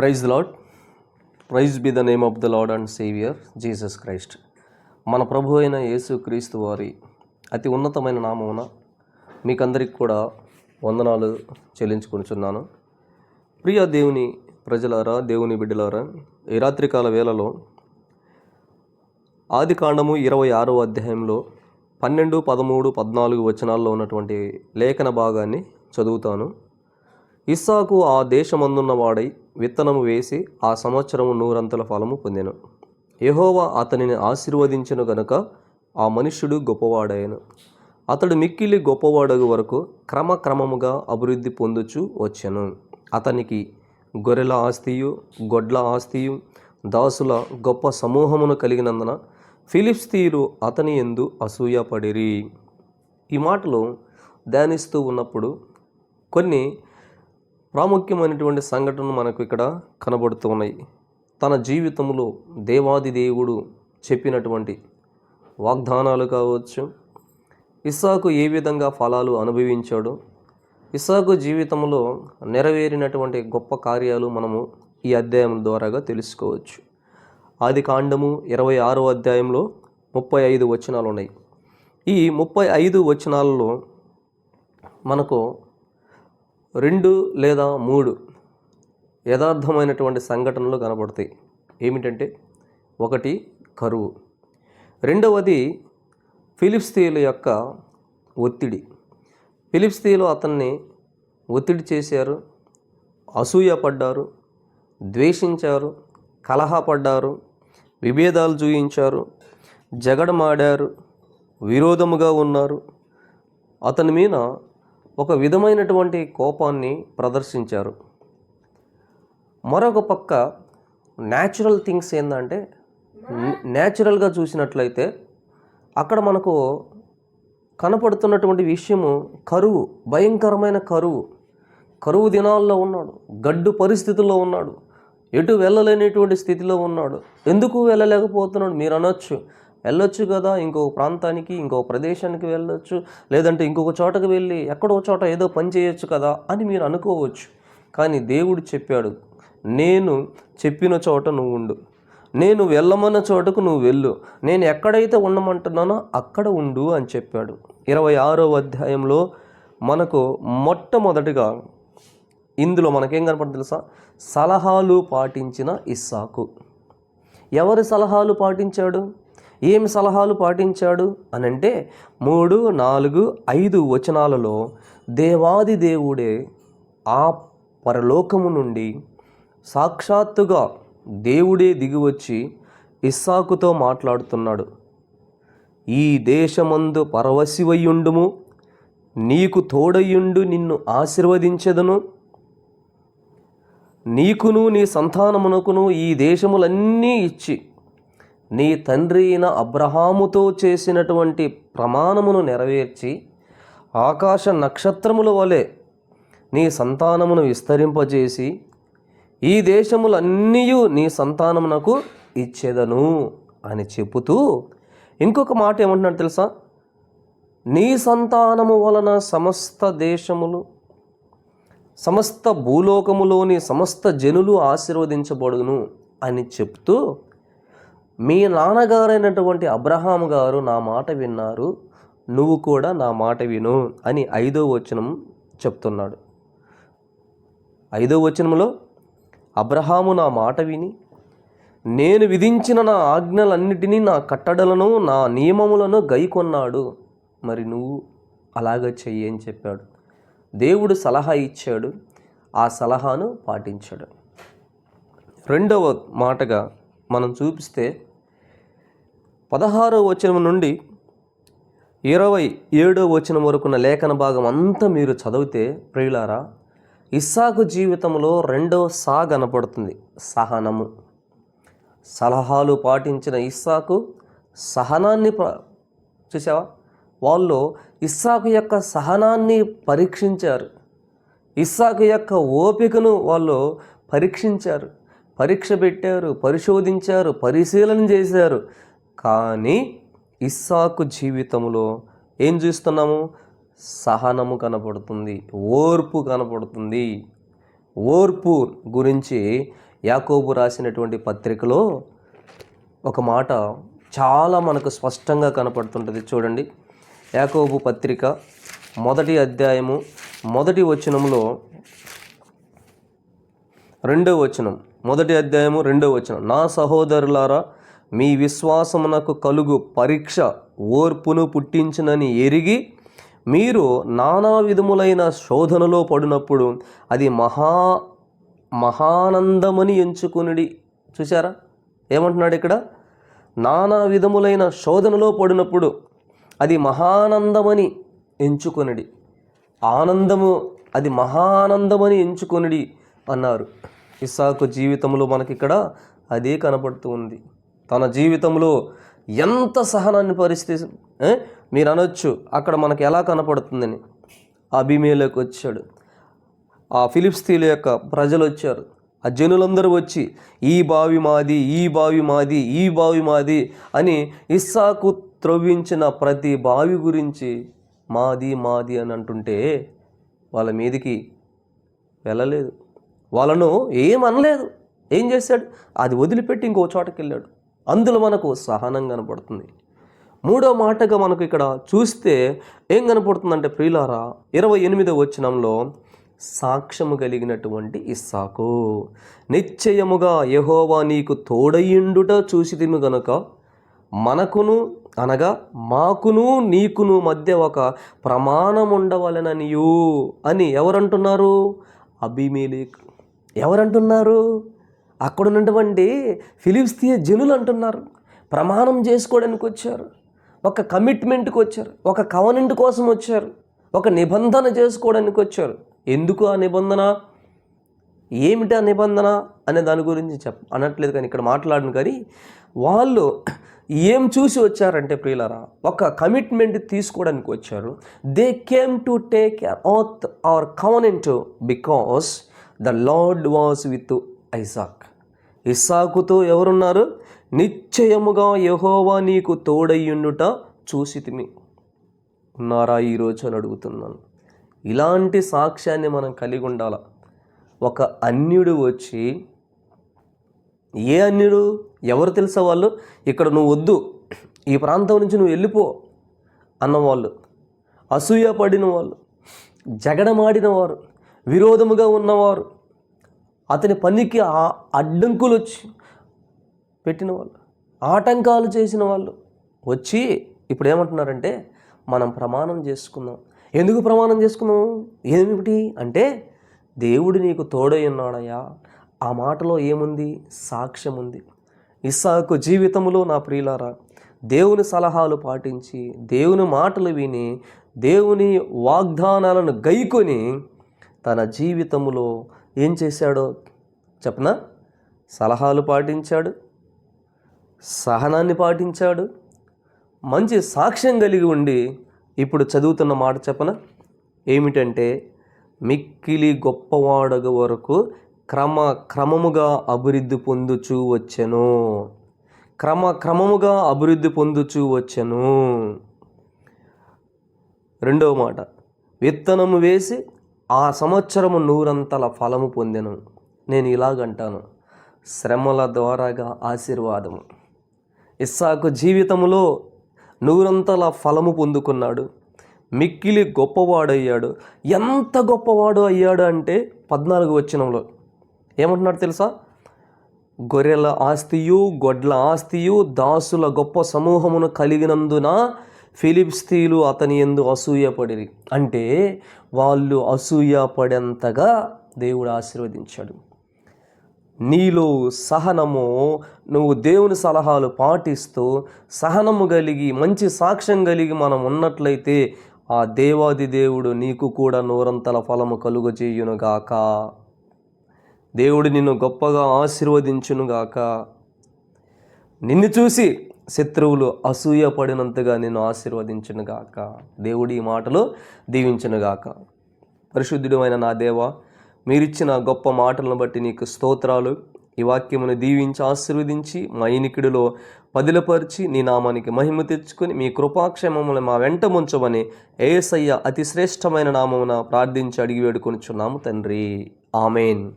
Praise Lord praise be the name of the Lord and saviour Jesus Christ. మన ప్రభు అయిన యేసు క్రీస్తు వారి అతి ఉన్నతమైన నామమున మీకందరికి కూడా వందనాలు చెల్లించుకుంటున్నాను ప్రియ దేవుని ప్రజలారా దేవుని బిడ్డలారా ఈ రాత్రికాల వేళలో ఆది కాండము ఇరవై ఆరో అధ్యాయంలో పన్నెండు పదమూడు పద్నాలుగు వచనాల్లో ఉన్నటువంటి లేఖన భాగాన్ని చదువుతాను. ఇస్సాకు ఆ దేశమందున్నవాడై విత్తనము వేసి ఆ సంవత్సరము నూరంతల ఫలము పొందెను. యహోవా అతనిని ఆశీర్వదించను గనుక ఆ మనుష్యుడు గొప్పవాడాయను అతడు మిక్కిలి గొప్పవాడగు వరకు క్రమక్రమముగా అభివృద్ధి పొందుచు వచ్చెను. అతనికి గొర్రెల ఆస్తియు గొడ్ల ఆస్తియు దాసుల గొప్ప సమూహమును కలిగినందున ఫిలిప్స్తీయులు అతని ఎందు అసూయపడిరి. ఈ మాటలు ధ్యానిస్తూ ఉన్నప్పుడు కొన్ని ప్రాముఖ్యమైనటువంటి సంఘటనలు మనకు ఇక్కడ కనబడుతున్నాయి తన జీవితంలో దేవాది దేవుడు చెప్పినటువంటి వాగ్దానాలు కావచ్చు ఇస్సాకు ఏ విధంగా ఫలాలు అనుభవించాడు ఇస్సాకు జీవితంలో నెరవేరినటువంటి గొప్ప కార్యాలు మనము ఈ అధ్యాయం ద్వారాగా తెలుసుకోవచ్చు. ఆది కాండము ఇరవై ఆరో అధ్యాయంలో ముప్పై ఐదు వచనాలు ఉన్నాయి. ఈ ముప్పై ఐదు వచనాలలో మనకు రెండు లేదా మూడు యథార్థమైనటువంటి సంఘటనలు కనబడతాయి ఏమిటంటే ఒకటి కరువు. రెండవది ఫిలిప్స్తీయుల యొక్క ఒత్తిడి. ఫిలిప్స్తీయులు అతన్ని ఒత్తిడి చేశారు అసూయపడ్డారు ద్వేషించారు కలహపడ్డారు విభేదాలు చూయించారు జగడమాడారు విరోధముగా ఉన్నారు. అతని మీద ఒక విధమైనటువంటి కోపాన్ని ప్రదర్శించారు. మరొక పక్క న్యాచురల్ థింగ్స్ ఏంటంటే న్యాచురల్గా చూసినట్లయితే అక్కడ మనకు కనపడుతున్నటువంటి విషయము కరువు భయంకరమైన కరువు. కరువు దినాల్లో ఉన్నాడు గడ్డు పరిస్థితుల్లో ఉన్నాడు ఎటు వెళ్ళలేనటువంటి స్థితిలో ఉన్నాడు. ఎందుకు వెళ్ళలేకపోతున్నాడు? మీరు అనొచ్చు. వెళ్ళొచ్చు కదా ఇంకో ప్రాంతానికి ఇంకో ప్రదేశానికి వెళ్ళొచ్చు లేదంటే ఇంకొక చోటకు వెళ్ళి ఎక్కడో చోట ఏదో పని చేయొచ్చు కదా అని మీరు అనుకోవచ్చు. కానీ దేవుడు చెప్పాడు నేను చెప్పిన చోట నువ్వు ఉండు. నేను వెళ్ళమన్న చోటకు నువ్వు వెళ్ళు. నేను ఎక్కడైతే ఉండమంటున్నానో అక్కడ ఉండు అని చెప్పాడు. ఇరవై ఆరో అధ్యాయంలో మనకు మొట్టమొదటిగా ఇందులో మనకేం కనపడుతుంది తెలుసా? సలహాలు పాటించిన ఇస్సాకు. ఎవరి సలహాలు పాటించాడు? ఏమి సలహాలు పాటించాడు అని అంటే మూడు నాలుగు ఐదు వచనాలలో దేవాది దేవుడే ఆ పరలోకము నుండి సాక్షాత్తుగా దేవుడే దిగివచ్చి ఇస్సాకుతో మాట్లాడుతున్నాడు. ఈ దేశమందు పరవశివయ్యుండుము నీకు తోడయ్యుండు నిన్ను ఆశీర్వదించెదను. నీకును నీ సంతానమునకును ఈ దేశములన్నీ ఇచ్చి నీ తండ్రి అయిన అబ్రహాముతో చేసినటువంటి ప్రమాణమును నెరవేర్చి ఆకాశ నక్షత్రముల వలె నీ సంతానమును విస్తరింపజేసి ఈ దేశములన్నీ నీ సంతానమునకు ఇచ్చేదను అని చెబుతూ ఇంకొక మాట ఏమంటున్నాడు తెలుసా? నీ సంతానము వలన సమస్త దేశములు సమస్త భూలోకములోని సమస్త జనులు ఆశీర్వదించబడును అని చెప్తూ మీ నాన్నగారైనటువంటి అబ్రహాం గారు నా మాట విన్నారు నువ్వు కూడా నా మాట విను అని ఐదో వచనం చెప్తున్నాడు. ఐదో వచనంలో అబ్రహాము నా మాట విని నేను విధించిన నా ఆజ్ఞలన్నిటినీ నా కట్టడలను నా నియమములను గైకొన్నాడు. మరి నువ్వు అలాగ చెయ్యి అని చెప్పాడు. దేవుడు సలహా ఇచ్చాడు ఆ సలహాను పాటించాడు. రెండవ మాటగా మనం చూపిస్తే పదహారో వచనం నుండి ఇరవై ఏడో వచనం వరకున్న లేఖన భాగం అంతా మీరు చదివితే ప్రియులారా ఇస్సాకు జీవితంలో రెండో సా కనపడుతుంది సహనము. సలహాలు పాటించిన ఇస్సాకు సహనాన్ని చూసావా వాళ్ళు ఇస్సాకు యొక్క సహనాన్ని పరీక్షించారు. ఇస్సాకు యొక్క ఓపికను వాళ్ళు పరీక్షించారు. పరీక్ష పెట్టారు పరిశోధించారు పరిశీలన చేశారు. కానీ ఇస్సాకు జీవితంలో ఏం చూస్తున్నాము? సహనము కనపడుతుంది ఓర్పు కనపడుతుంది. ఓర్పు గురించి యాకోబు రాసినటువంటి పత్రికలో ఒక మాట చాలా మనకు స్పష్టంగా కనపడుతుంటుంది చూడండి. యాకోబు పత్రిక మొదటి అధ్యాయము మొదటి వచనంలో రెండో వచనం మొదటి అధ్యాయము రెండో వచనం. నా సహోదరులారా మీ విశ్వాసమునకు కలుగు పరీక్ష ఓర్పును పుట్టించునని ఎరిగి మీరు నానా విధములైన శోధనలో పడినప్పుడు అది మహా మహానందమని ఎంచుకునిడి. చూసారా ఏమంటున్నాడు ఇక్కడ? నానా విధములైన శోధనలో పడినప్పుడు అది మహానందమని ఎంచుకొనిడి. ఆనందము అది మహానందమని ఎంచుకొనిడి అన్నారు. ఇసాకు జీవితంలో మనకిక్కడ అదే కనపడుతూ ఉంది. తన జీవితంలో ఎంత సహనాన్ని పరిస్థితి మీరు అనొచ్చు అక్కడ మనకి ఎలా కనపడుతుందని. అభిమేలకు వచ్చాడు. ఆ ఫిలిప్స్తీల యొక్క ప్రజలు వచ్చారు. ఆ జనులందరూ వచ్చి ఈ బావి మాది ఈ బావి మాది ఈ బావి మాది అని ఇస్సాకు త్రవ్వించిన ప్రతి బావి గురించి మాది మాది అని అంటుంటే వాళ్ళ మీదికి వెళ్ళలేదు. వాళ్ళను ఏమనలేదు. ఏం చేశాడు? అది వదిలిపెట్టి ఇంకో చోటకి వెళ్ళాడు అందులో మనకు సహనం కనపడుతుంది. మూడో మాటగా మనకు ఇక్కడ చూస్తే ఏం కనపడుతుందంటే ప్రియులారా ఇరవై ఎనిమిదో వచనంలో సాక్ష్యము కలిగినటువంటి ఇస్సాకు నిశ్చయముగా యహోవా నీకు తోడయిండుట చూసిదిము గనుక మనకును అనగా మాకును నీకును మధ్య ఒక ప్రమాణం ఉండవలననియు అని ఎవరంటున్నారు? అభిమేలేక్ ఎవరంటున్నారు? అక్కడ ఉన్నటువంటి ఫిలిప్స్తీయ జనులు అంటున్నారు. ప్రమాణం చేసుకోవడానికి వచ్చారు. ఒక కమిట్మెంట్కి వచ్చారు. ఒక కవనెంట్ కోసం వచ్చారు. ఒక నిబంధన చేసుకోవడానికి వచ్చారు. ఎందుకు ఆ నిబంధన? ఏమిటి ఆ నిబంధన అనే దాని గురించి చెప్ అనట్లేదు కానీ ఇక్కడ మాట్లాడను కానీ వాళ్ళు ఏం చూసి వచ్చారంటే ప్రియులరా ఒక కమిట్మెంట్ తీసుకోవడానికి వచ్చారు. They came to take oath our covenant because the Lord was with Isaac ఇస్సాకుతో ఎవరున్నారు? నిశ్చయముగా యహోవా నీకు తోడయ్యుండుట చూసితిమి. ఉన్నారా? ఈరోజు అని అడుగుతున్నాను. ఇలాంటి సాక్ష్యాన్ని మనం కలిగి ఉండాల? ఒక అన్యుడు వచ్చి ఏ అన్యుడు? ఎవరు తెలుసా వాళ్ళు? ఇక్కడ నువ్వు వద్దు. ఈ ప్రాంతం నుంచి నువ్వు వెళ్ళిపో అన్నవాళ్ళు. అసూయ పడిన వాళ్ళు జగడమాడిన వారు విరోధముగా ఉన్నవారు. అతని పనికి అడ్డంకులు వచ్చి పెట్టిన వాళ్ళు ఆటంకాలు చేసిన వాళ్ళు వచ్చి ఇప్పుడు ఏమంటున్నారంటే మనం ప్రమాణం చేసుకుందాం. ఎందుకు ప్రమాణం చేసుకున్నాం ఏమిటి అంటే దేవుడు నీకు తోడై ఉన్నాడయ్యా. ఆ మాటలో ఏముంది? సాక్ష్యం ఉంది. ఇస్సాకు జీవితంలో నా ప్రియులారా దేవుని సలహాలు పాటించి దేవుని మాటలు విని దేవుని వాగ్దానాలను గైకొని తన జీవితంలో ఏం చేశాడో చెప్పనా? సలహాలు పాటించాడు సహనాన్ని పాటించాడు మంచి సాక్ష్యం కలిగి ఉండి ఇప్పుడు చదువుతున్న మాట చెప్పన? ఏమిటంటే మిక్కిలి గొప్పవాడగ వరకు క్రమ క్రమముగా అభివృద్ధి పొందుచూ వచ్చెను. క్రమ క్రమముగా అభివృద్ధి పొందుచూ వచ్చెను. రెండవ మాట విత్తనము వేసి ఆ సంవత్సరము నూరంతల ఫలము పొందెను. నేను ఇలాగంటాను. శ్రమల ద్వారాగా ఆశీర్వాదము. ఇస్సాకు జీవితంలో నూరంతల ఫలము పొందుకున్నాడు. మిక్కిలి గొప్పవాడయ్యాడు. ఎంత గొప్పవాడు అయ్యాడు అంటే పద్నాలుగు వచ్చినంలో ఏమంటున్నాడు తెలుసా? గొర్రెల ఆస్తియు గొడ్ల ఆస్తియు దాసుల గొప్ప సమూహమును కలిగినందున ఫిలిప్స్తీలు అతని ఎందు అసూయపడిరి అంటే వాళ్ళు అసూయపడేంతగా దేవుడు ఆశీర్వదించాడు. నీలో సహనము నువ్వు దేవుని సలహాలు పాటిస్తూ సహనము కలిగి మంచి సాక్ష్యం కలిగి మనం ఉన్నట్లయితే ఆ దేవాది దేవుడు నీకు కూడా నూరంతల ఫలము కలుగజేయునుగాక. దేవుడు నిన్ను గొప్పగా ఆశీర్వదించునుగాక. నిన్ను చూసి శత్రువులు అసూయపడినంతగా నిన్ను ఆశీర్వదించునుగాక దేవుడి ఈ మాటలు దీవించునుగాక పరిశుద్ధుడు అయిన నా దేవ మీరిచ్చిన గొప్ప మాటలను బట్టి నీకు స్తోత్రాలు. ఈ వాక్యమును దీవించి ఆశీర్వదించి మా ఇనికిడిలో పదిలపరిచి నీ నామానికి మహిమ తెచ్చుకొని మీ కృపాక్షేమములను మా వెంట ముంచమని ఏసయ్య అతి శ్రేష్టమైన నామమున ప్రార్థించి అడిగి వేడుకొనిచున్నాము తండ్రి. ఆమెన్.